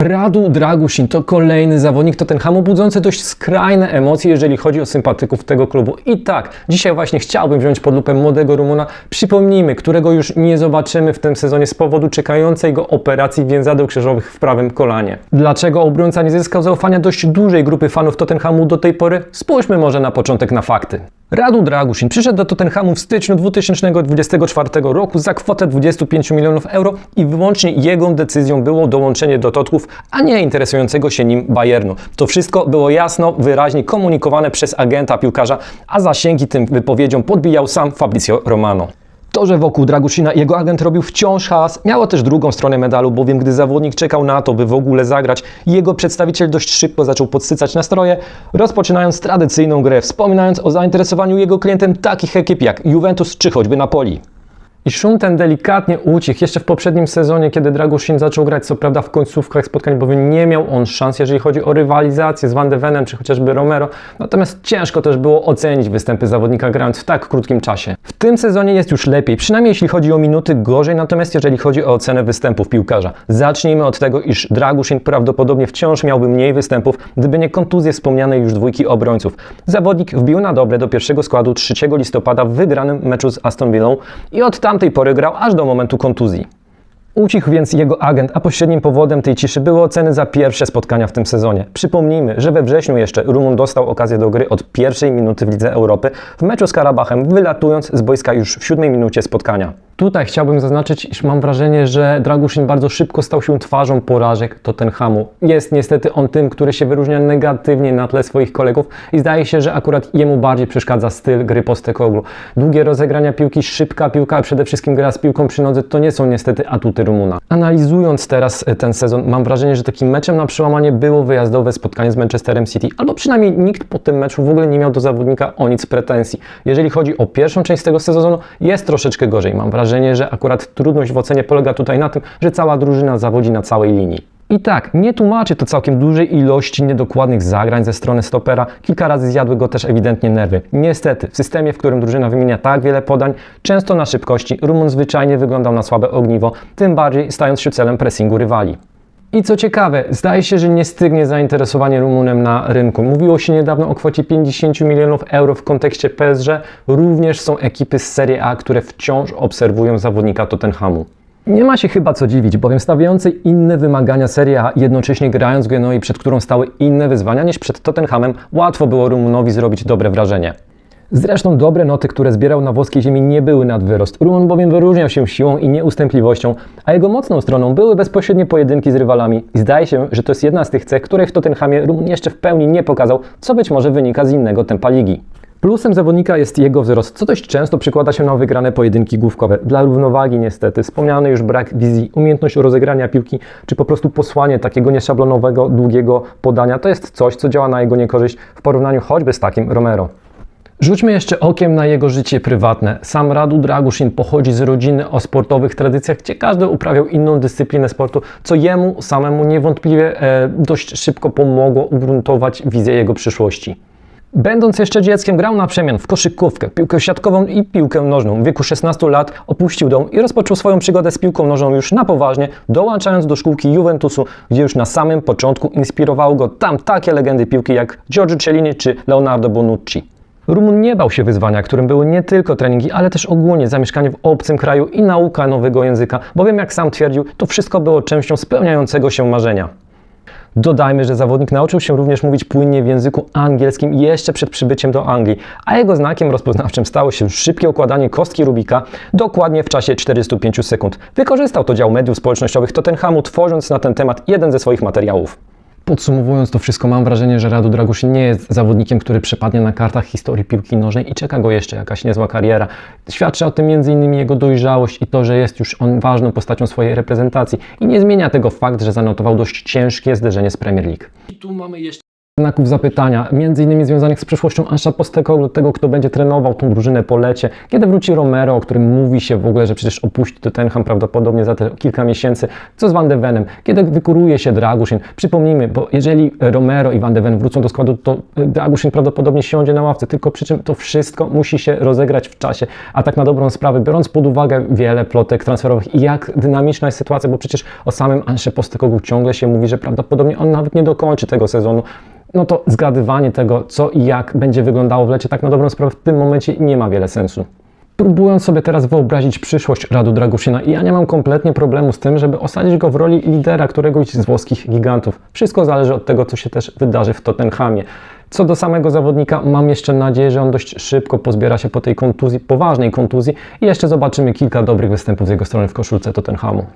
Radu Dragusin to kolejny zawodnik Tottenhamu budzący dość skrajne emocje, jeżeli chodzi o sympatyków tego klubu. I tak, dzisiaj właśnie chciałbym wziąć pod lupę młodego Rumuna. Przypomnijmy, którego już nie zobaczymy w tym sezonie z powodu czekającej go operacji więzadeł krzyżowych w prawym kolanie. Dlaczego obrońca nie zyskał zaufania dość dużej grupy fanów Tottenhamu do tej pory? Spójrzmy może na początek na fakty. Radu Dragusin przyszedł do Tottenhamu w styczniu 2024 roku za kwotę 25 milionów euro i wyłącznie jego decyzją było dołączenie do Totków, a nie interesującego się nim Bayernu. To wszystko było jasno, wyraźnie komunikowane przez agenta piłkarza, a zasięgi tym wypowiedziom podbijał sam Fabrizio Romano. To, że wokół Dragusina jego agent robił wciąż hałas, miało też drugą stronę medalu, bowiem gdy zawodnik czekał na to, by w ogóle zagrać, jego przedstawiciel dość szybko zaczął podsycać nastroje, rozpoczynając tradycyjną grę, wspominając o zainteresowaniu jego klientem takich ekip jak Juventus czy choćby Napoli. Szum ten delikatnie ucichł jeszcze w poprzednim sezonie, kiedy Dragusin zaczął grać, co prawda w końcówkach spotkań, bowiem nie miał on szans, jeżeli chodzi o rywalizację z Van de Venem czy chociażby Romero. Natomiast ciężko też było ocenić występy zawodnika grając w tak krótkim czasie. W tym sezonie jest już lepiej, przynajmniej jeśli chodzi o minuty, gorzej natomiast jeżeli chodzi o ocenę występów piłkarza. Zacznijmy od tego, iż Dragusin prawdopodobnie wciąż miałby mniej występów, gdyby nie kontuzje wspomnianej już dwójki obrońców. Zawodnik wbił na dobre do pierwszego składu 3 listopada w wygranym meczu z Aston Villą i od tamtej pory grał aż do momentu kontuzji. Ucichł więc jego agent, a pośrednim powodem tej ciszy były oceny za pierwsze spotkania w tym sezonie. Przypomnijmy, że we wrześniu jeszcze Rumun dostał okazję do gry od pierwszej minuty w Lidze Europy w meczu z Karabachem, wylatując z boiska już w siódmej minucie spotkania. Tutaj chciałbym zaznaczyć, iż mam wrażenie, że Dragusin bardzo szybko stał się twarzą porażek Tottenhamu. Jest niestety on tym, który się wyróżnia negatywnie na tle swoich kolegów i zdaje się, że akurat jemu bardziej przeszkadza styl gry Postekoglu. Długie rozegrania piłki, szybka piłka, a przede wszystkim gra z piłką przy nodze to nie są niestety atuty Rumuna. Analizując teraz e, ten sezon, mam wrażenie, że takim meczem na przełamanie było wyjazdowe spotkanie z Manchesterem City, albo przynajmniej nikt po tym meczu w ogóle nie miał do zawodnika o nic pretensji. Jeżeli chodzi o pierwszą część tego sezonu, jest troszeczkę gorzej. Mam wrażenie, że akurat trudność w ocenie polega tutaj na tym, że cała drużyna zawodzi na całej linii. I tak, nie tłumaczy to całkiem dużej ilości niedokładnych zagrań ze strony stopera. Kilka razy zjadły go też ewidentnie nerwy. Niestety, w systemie, w którym drużyna wymienia tak wiele podań, często na szybkości, Rumun zwyczajnie wyglądał na słabe ogniwo, tym bardziej stając się celem pressingu rywali. I co ciekawe, zdaje się, że nie stygnie zainteresowanie Rumunem na rynku. Mówiło się niedawno o kwocie 50 milionów euro w kontekście PSG. Również są ekipy z Serie A, które wciąż obserwują zawodnika Tottenhamu. Nie ma się chyba co dziwić, bowiem stawiający inne wymagania Serie A, jednocześnie grając w Genoi, przed którą stały inne wyzwania niż przed Tottenhamem, łatwo było Rumunowi zrobić dobre wrażenie. Zresztą dobre noty, które zbierał na włoskiej ziemi nie były nad wyrost. Rumun bowiem wyróżniał się siłą i nieustępliwością, a jego mocną stroną były bezpośrednie pojedynki z rywalami. I zdaje się, że to jest jedna z tych cech, której w Tottenhamie Rumun jeszcze w pełni nie pokazał, co być może wynika z innego tempa ligi. Plusem zawodnika jest jego wzrost, co dość często przykłada się na wygrane pojedynki główkowe. Dla równowagi niestety wspomniany już brak wizji, umiejętność rozegrania piłki, czy po prostu posłanie takiego nieszablonowego, długiego podania, to jest coś, co działa na jego niekorzyść w porównaniu choćby z takim Romero. Rzućmy jeszcze okiem na jego życie prywatne. Sam Radu Dragusin pochodzi z rodziny o sportowych tradycjach, gdzie każdy uprawiał inną dyscyplinę sportu, co jemu samemu niewątpliwie e, dość szybko pomogło ugruntować wizję jego przyszłości. Będąc jeszcze dzieckiem, grał na przemian w koszykówkę, piłkę siatkową i piłkę nożną. W wieku 16 lat opuścił dom i rozpoczął swoją przygodę z piłką nożną już na poważnie, dołączając do szkółki Juventusu, gdzie już na samym początku inspirowały go tam takie legendy piłki jak Giorgio Cellini czy Leonardo Bonucci. Rumun nie bał się wyzwania, którym były nie tylko treningi, ale też ogólnie zamieszkanie w obcym kraju i nauka nowego języka, bowiem jak sam twierdził, to wszystko było częścią spełniającego się marzenia. Dodajmy, że zawodnik nauczył się również mówić płynnie w języku angielskim jeszcze przed przybyciem do Anglii, a jego znakiem rozpoznawczym stało się szybkie układanie kostki Rubika dokładnie w czasie 45 sekund. Wykorzystał to dział mediów społecznościowych Tottenhamu, tworząc na ten temat jeden ze swoich materiałów. Podsumowując to wszystko, mam wrażenie, że Radu Dragusin nie jest zawodnikiem, który przepadnie na kartach historii piłki nożnej i czeka go jeszcze jakaś niezła kariera. Świadczy o tym m.in. jego dojrzałość i to, że jest już on ważną postacią swojej reprezentacji i nie zmienia tego fakt, że zanotował dość ciężkie zderzenie z Premier League. I tu mamy jeszcze znaków zapytania, między innymi związanych z przyszłością Ansza Postecoglou, tego, kto będzie trenował tą drużynę po lecie, kiedy wróci Romero, o którym mówi się w ogóle, że przecież opuści Tottenham prawdopodobnie za te kilka miesięcy, co z Van de Venem, kiedy wykuruje się Dragusin. Przypomnijmy, bo jeżeli Romero i Van de Ven wrócą do składu, to Dragusin prawdopodobnie siądzie na ławce, tylko przy czym to wszystko musi się rozegrać w czasie, a tak na dobrą sprawę, biorąc pod uwagę wiele plotek transferowych i jak dynamiczna jest sytuacja, bo przecież o samym Ansze Postecoglou ciągle się mówi, że prawdopodobnie on nawet nie dokończy tego sezonu, no to zgadywanie tego, co i jak będzie wyglądało w lecie, tak na dobrą sprawę w tym momencie nie ma wiele sensu. Próbując sobie teraz wyobrazić przyszłość Radu Draguszyna, ja nie mam kompletnie problemu z tym, żeby osadzić go w roli lidera któregoś z włoskich gigantów. Wszystko zależy od tego, co się też wydarzy w Tottenhamie. Co do samego zawodnika, mam jeszcze nadzieję, że on dość szybko pozbiera się po tej kontuzji, poważnej kontuzji i jeszcze zobaczymy kilka dobrych występów z jego strony w koszulce Tottenhamu.